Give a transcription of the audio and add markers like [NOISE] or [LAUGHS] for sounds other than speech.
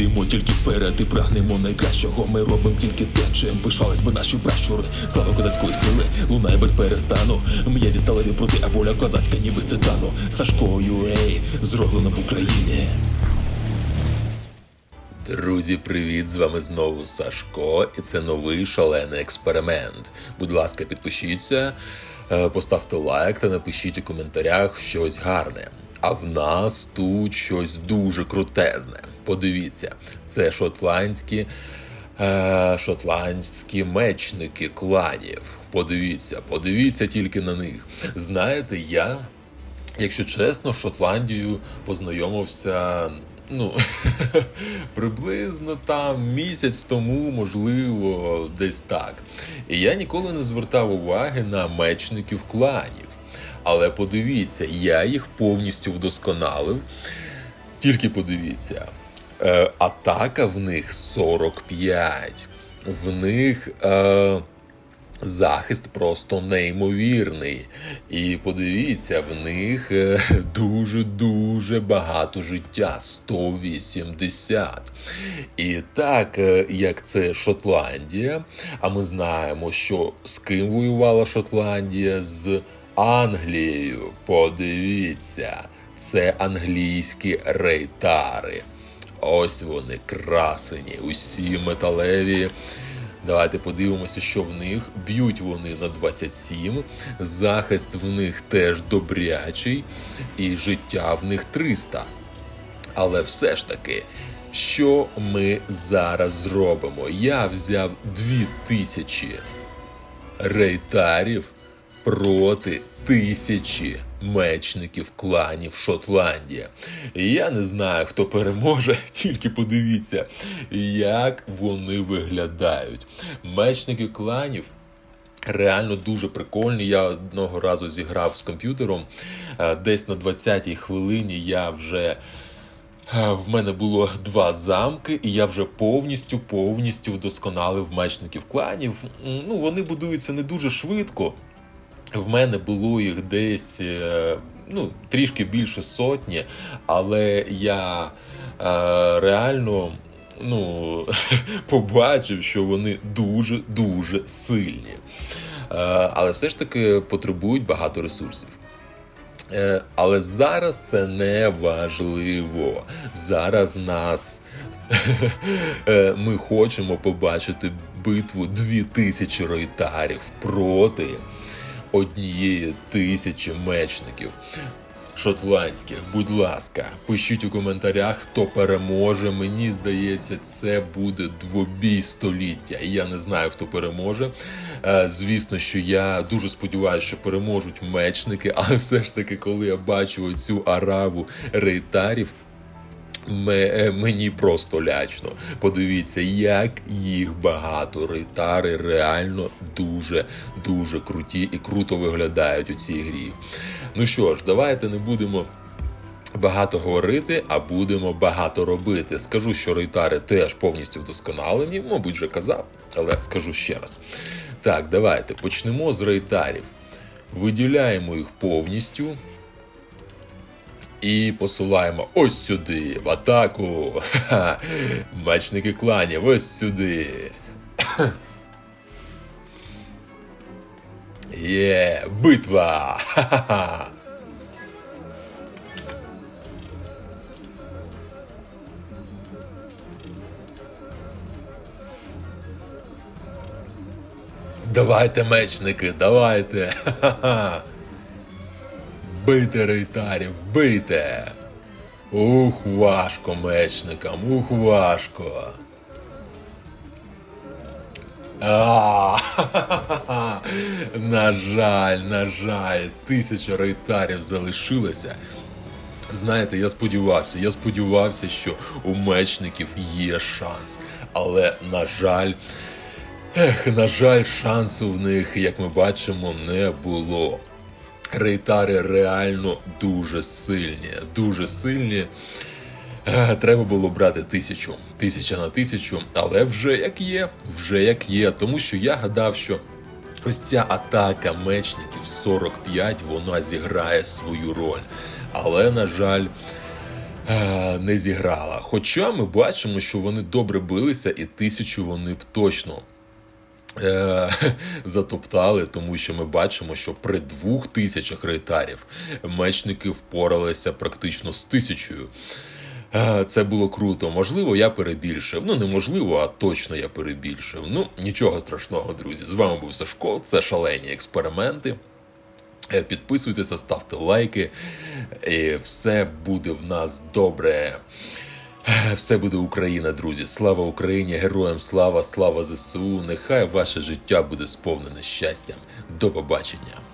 йдемо тільки вперед і прагнемо найкращого. Ми робимо тільки те, чим пишались би наші пращури. Слава козацької сили, лунає без перестану. М'язі сталеві проти, а воля козацька, ніби з титану. Сашкою, ей, зроблено в Україні. Друзі, привіт! З вами знову Сашко, і це новий шалений експеримент. Будь ласка, підпишіться, е, поставте лайк та напишіть у коментарях щось гарне. А в нас тут щось дуже крутезне. Подивіться, це шотландські. е, Шотландські мечники кланів. Подивіться, подивіться тільки на них. Знаєте, я Якщо чесно, з Шотландією познайомився. Ну, [LAUGHS] приблизно там місяць тому, можливо, десь так. І я ніколи не звертав уваги на мечників кланів. Але подивіться, я їх повністю вдосконалив. Тільки подивіться, е, атака в них 45. В них. Е, Захист просто неймовірний. І подивіться, в них е, дуже-дуже багато життя 180. І так, е, як це Шотландія, а ми знаємо, що з ким воювала Шотландія з Англією. Подивіться, це англійські рейтари. Ось вони красені, усі металеві. Давайте подивимося, що в них. Б'ють вони на 27, захист в них теж добрячий, і життя в них 300. Але все ж таки, що ми зараз зробимо? Я взяв 2000 рейтарів проти тисячі мечників кланів Шотландія. Я не знаю, хто переможе, [LAUGHS] тільки подивіться, як вони виглядають. Мечники кланів. Реально дуже прикольні. Я одного разу зіграв з комп'ютером. Е, Десь на 20-й хвилині я вже Е, В мене було два замки, і я вже повністю повністю вдосконалив мечників кланів. Ну, вони будуються не дуже швидко. В мене було їх десь е, ну, трішки більше сотні, але я е, реально ну, [LAUGHS] побачив, що вони дуже-дуже сильні. Е, але все ж таки потребують багато ресурсів. Але зараз це не важливо. Зараз нас [LAUGHS] ми хочемо побачити битву 2000 рейтарів проти однієї тисячі мечників. Шотландських, будь ласка, пишіть у коментарях, хто переможе. Мені здається, це буде двобій століття. Я не знаю, хто переможе. Е, Звісно, що я дуже сподіваюся, що переможуть мечники, але все ж таки, коли я бачу цю араву рейтарів. Е, Мені просто лячно. Подивіться, як їх багато. Рейтари реально дуже дуже круті і круто виглядають у цій грі. Ну що ж, давайте не будемо. Багато говорити, а будемо багато робити. Скажу, що рейтари теж повністю вдосконалені, мабуть, вже казав, але скажу ще раз. Так, давайте почнемо з рейтарів. Виділяємо їх повністю. І посилаємо ось сюди, в атаку. Ха-ха. Мечники кланів, ось сюди. Є, битва! Ха-ха-ха. Давайте, мечники, давайте. Ха-ха-ха. Бийте рейтарів, бийте. Ух, важко мечникам, ух, важко. А. [LAUGHS] На жаль, на жаль, тисяча рейтарів залишилося. Знаєте, я сподівався, я сподівався, що у мечників є шанс. Але, на жаль, ех, на жаль, шансу в них, як ми бачимо, не було. Рейтари реально дуже сильні, дуже сильні. Е, Треба було брати тисячу, тисяча на тисячу, але вже як є, вже як є. Тому що я гадав, що ось ця атака мечників 45 вона зіграє свою роль. Але, на жаль, е, не зіграла. Хоча ми бачимо, що вони добре билися, і тисячу вони б точно [LAUGHS] затоптали, тому що ми бачимо, що при двох тисячах рейтарів мечники впоралися практично з тисячою. Е, Це було круто. Можливо, я перебільшив. Ну, неможливо, а точно я перебільшив. Ну, нічого страшного, друзі. З вами був Сашко. Це шалені експерименти. Е, Підписуйтеся, ставте лайки. І все буде в нас добре. Все буде Україна, друзі. Слава Україні! Героям слава, слава ЗСУ! Нехай ваше життя буде сповнене щастям. До побачення!